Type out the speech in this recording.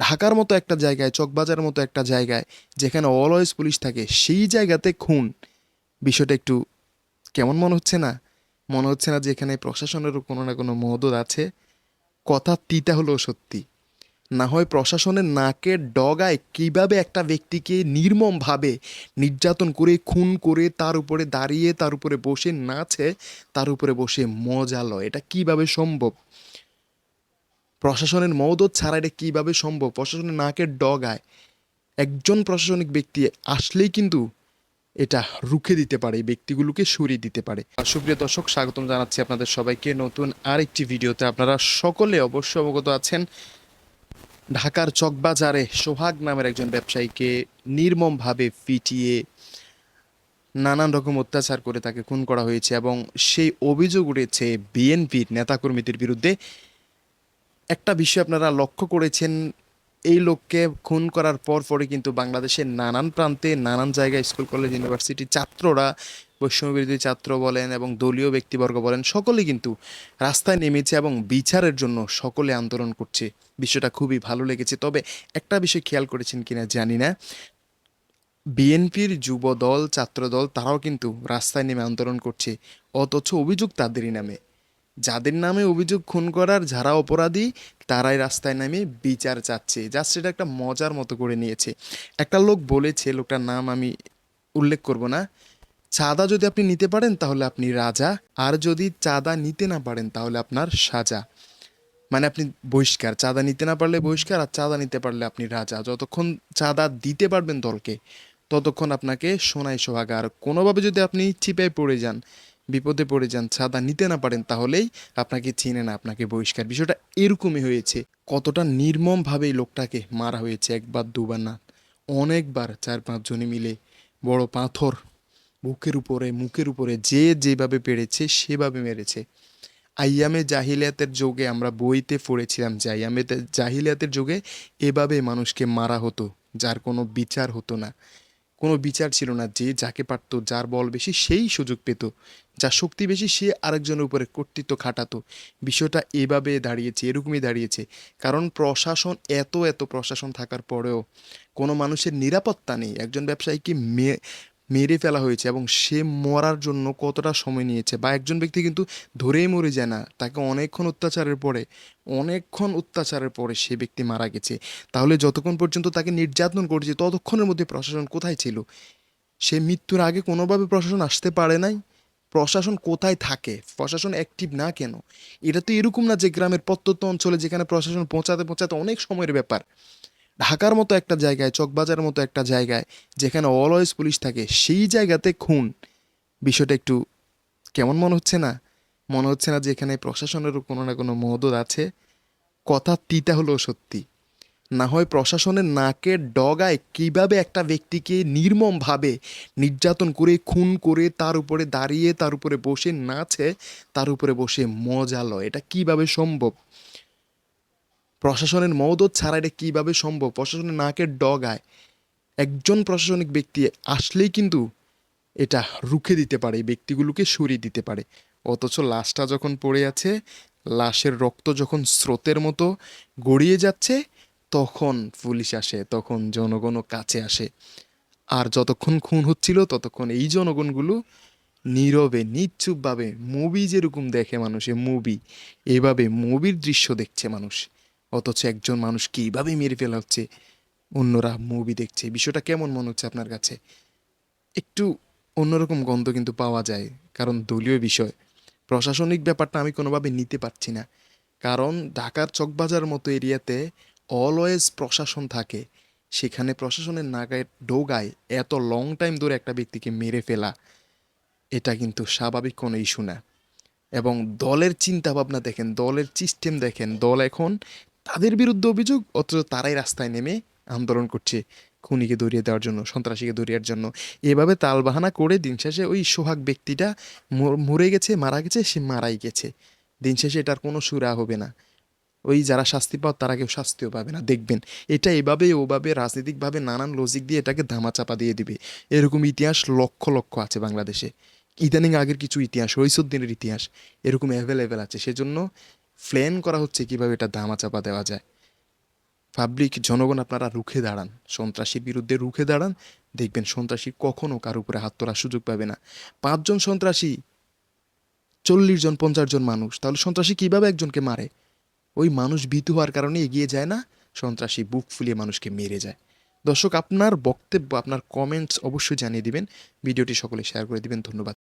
ঢাকার মতো একটা জায়গায়, চকবাজার মতো একটা জায়গায় যেখানে অলওয়েজ পুলিশ থাকে, সেই জায়গাতে খুন। বিষয়টা একটু কেমন মনে হচ্ছে না? মনে হচ্ছে না যে এখানে প্রশাসনেরও কোনো না কোনো মদত আছে। কথা তিতা হলেও সত্যি। না হয় প্রশাসনের নাকের ডগায় কীভাবে একটা ব্যক্তিকে নির্মমভাবে নির্যাতন করে, খুন করে, তার উপরে দাঁড়িয়ে, তার উপরে বসে নাচে, তার উপরে বসে মজা লয়, এটা কীভাবে সম্ভব? প্রশাসনের মদত ছাড়া এটা কীভাবে সম্ভব? প্রশাসনের নাকের ডগায়। একজন প্রশাসনিক ব্যক্তি আসলেই কিন্তু এটা রুখে দিতে পারে ব্যক্তিগুলোকে সরিয়ে দিতে পারে। সুপ্রিয় দর্শক, স্বাগতম জানাচ্ছি আপনাদের সবাইকে নতুন আরেকটি ভিডিওতে। আপনারা সকলে অবশ্য অবগত আছেন, ঢাকার চকবাজারে সোহাগ নামের একজন ব্যবসায়ীকে নির্মমভাবে পিটিয়ে নানান রকম অত্যাচার করে তাকে খুন করা হয়েছে এবং সেই অভিযোগ উঠেছে বিএনপির নেতাকর্মীদের বিরুদ্ধে। একটা বিষয় আপনারা লক্ষ্য করেছেন, এই লোককে খুন করার পর পরে কিন্তু বাংলাদেশের নানান প্রান্তে, নানান জায়গায় স্কুল, কলেজ, ইউনিভার্সিটি ছাত্ররা বৈষম্য বিরোধী ছাত্র বলেন এবং দলীয় ব্যক্তিবর্গ বলেন, সকলে কিন্তু রাস্তায় নেমেছে এবং বিচারের জন্য সকলে আন্দোলন করছে। বিষয়টা খুবই ভালো লেগেছে। তবে একটা বিষয় খেয়াল করেছেন কিনা জানি না। বিএনপির যুব দল ছাত্র দল তারাও কিন্তু রাস্তায় নেমে আন্দোলন করছে, অথচ অভিযোগ তাদেরই নামে। যাদের নামে অভিযোগ খুন করার যারা অপরাধী, তারাই রাস্তায় নামে বিচার চাচ্ছে। জাস্ট এটা একটা মজার মতো করে নিয়েছে। একটা লোক বলেছে, লোকটার নাম আমি উল্লেখ করব না, চাঁদা যদি আপনি নিতে পারেন তাহলে আপনি রাজা, আর যদি চাঁদা নিতে না পারেন তাহলে আপনার সাজা। মানে আপনি বহিষ্কার, চাঁদা নিতে না পারলে বহিষ্কার, আর চাঁদা নিতে পারলে আপনি রাজা। যতক্ষণ চাঁদা দিতে পারবেন দলকে, ততক্ষণ আপনাকে সোনাই সোহাগা। আর কোনোভাবে যদি আপনি চিপায় পড়ে যান বিপদে পড়ে যান চাঁদা নিতে না পারেন, তাহলেই আপনাকে চিনে না, আপনাকে বহিষ্কার। বিষয়টা এরকমই হয়েছে। কতটা নির্মমভাবে এই লোকটাকে মারা হয়েছে, একবার, দুবার না, অনেকবার চার পাঁচজনে মিলে বড় পাথর বুকের উপরে, মুখের উপরে, যে যেভাবে পেরেছে, সেভাবে মেরেছে। আইয়ামে জাহিলিয়াতের যোগে আমরা বইতে পড়েছিলাম যে আইয়ামে জাহিলিয়াতের যোগে এভাবে মানুষকে মারা হতো, যার কোনো বিচার হতো না। কোনো বিচার ছিল না যে যাকে পারত, যার বল বেশি সেই সুযোগ পেত, যার শক্তি বেশি সে আরেকজনের উপরে কর্তৃত্ব খাটাতো। বিষয়টা এভাবে দাঁড়িয়েছে, এরকমই দাঁড়িয়েছে। কারণ প্রশাসন, এত এত প্রশাসন থাকার পরেও কোনো মানুষের নিরাপত্তা নেই। একজন ব্যবসায়ীকে মেরে ফেলা হয়েছে এবং সে মরার জন্য কতটা সময় নিয়েছে বা একজন ব্যক্তি কিন্তু ধরেই মরে যায় না, তাকে অনেকক্ষণ অত্যাচারের পরে, অনেকক্ষণ অত্যাচারের পরে সে ব্যক্তি মারা গেছে। তাহলে যতক্ষণ পর্যন্ত তাকে নির্যাতন করেছে, ততক্ষণের মধ্যে প্রশাসন কোথায় ছিল? সে মৃত্যুর আগে কোনোভাবে প্রশাসন আসতে পারে নাই? প্রশাসন কোথায় থাকে? প্রশাসন অ্যাক্টিভ না কেন? এটা তো এরকম না যে গ্রামের প্রত্যন্ত অঞ্চলে যেখানে প্রশাসন পৌঁছাতে পৌঁছাতে অনেক সময়ের ব্যাপার। ঢাকার মতো একটা জায়গায়, চকবাজার মতো একটা জায়গায় যেখানে অলওয়েজ পুলিশ থাকে, সেই জায়গাতে খুন। বিষয়টা একটু কেমন মনে হচ্ছে না? মনে হচ্ছে না যে এখানে প্রশাসনেরও কোনো না কোনো মদত আছে। কথা তিতা হলেও সত্যি। না হয় প্রশাসনের নাকের ডগায় কীভাবে একটা ব্যক্তিকে নির্মমভাবে নির্যাতন করে, খুন করে, তার উপরে দাঁড়িয়ে, তার উপরে বসে নাচে, তার উপরে বসে মজা লয়, এটা কীভাবে সম্ভব? প্রশাসনের মদত ছাড়া এটা কীভাবে সম্ভব? প্রশাসনের নাকের ডগায়। একজন প্রশাসনিক ব্যক্তি আসলেই কিন্তু এটা রুখে দিতে পারে ব্যক্তিগুলোকে সরিয়ে দিতে পারে। অথচ লাশটা যখন পড়ে আছে, লাশের রক্ত যখন স্রোতের মতো গড়িয়ে যাচ্ছে, তখন পুলিশ আসে, তখন জনগণও কাছে আসে। আর যতক্ষণ খুন হচ্ছিল, ততক্ষণ এই জনগণগুলো নীরবে, নিশ্চুপভাবে মুভি যেরকম দেখে মানুষে, মুভি। এভাবে মুভির দৃশ্য দেখছে মানুষ। অথচ একজন মানুষ কীভাবে মেরে ফেলা হচ্ছে, অন্যরা মুভি দেখছে বিষয়টা কেমন মনে হচ্ছে আপনার কাছে? একটু অন্যরকম গন্ধ কিন্তু পাওয়া যায়, কারণ দলীয় বিষয়। প্রশাসনিক ব্যাপারটা আমি কোনোভাবে নিতে পারছি না, কারণ ঢাকার চকবাজার মতো এরিয়াতে অলওয়েজ প্রশাসন থাকে। সেখানে প্রশাসনের নাগায় ডোগায় এত লং টাইম ধরে একটা ব্যক্তিকে মেরে ফেলা, এটা কিন্তু স্বাভাবিক কোনো ইস্যু না। এবং দলের চিন্তা ভাবনা দেখেন, দলের সিস্টেম দেখেন, দল এখন তাদের বিরুদ্ধে অভিযোগ, অথচ তারাই রাস্তায় নেমে আন্দোলন করছে খুনিকে ধরিয়ে দেওয়ার জন্য, সন্ত্রাসীকে ধরিয়ার জন্য। এভাবে তালবাহানা করে দিন শেষে ওই সোহাগ ব্যক্তিটা মরে গেছে, মারা গেছে, সে মারাই গেছে। দিন শেষে এটার কোনো সুরা হবে না। ওই যারা শাস্তি পাও, তারা কেউ শাস্তিও পাবে না। দেখবেন, এটা এভাবে, ওভাবে, রাজনৈতিকভাবে নানান লজিক দিয়ে এটাকে ধামাচাপা দিয়ে দিবে। এরকম ইতিহাস লক্ষ লক্ষ আছে বাংলাদেশে। ইদানিং আগের কিছু ইতিহাস ঐসুদ্দিনের ইতিহাস, এরকম অ্যাভেলেবেল আছে। সেজন্য প্ল্যান করা হচ্ছে কীভাবে এটা ধামাচাপা দেওয়া যায়। পাবলিক, জনগণ আপনারা রুখে দাঁড়ান। সন্ত্রাসীর বিরুদ্ধে রুখে দাঁড়ান। দেখবেন সন্ত্রাসী কখনো কার উপরে হাত তোলার সুযোগ পাবে না। পাঁচজন সন্ত্রাসী, চল্লিশ জন, পঞ্চাশ জন মানুষ, তাহলে সন্ত্রাসী কীভাবে একজনকে মারে? ওই মানুষ ভীতু হওয়ার কারণে এগিয়ে যায় না, সন্ত্রাসী বুক ফুলিয়ে মানুষকে মেরে যায়। দর্শক, আপনার বক্তব্য, আপনার কমেন্টস অবশ্যই জানিয়ে দিবেন। ভিডিওটি সকলে শেয়ার করে দিবেন। ধন্যবাদ।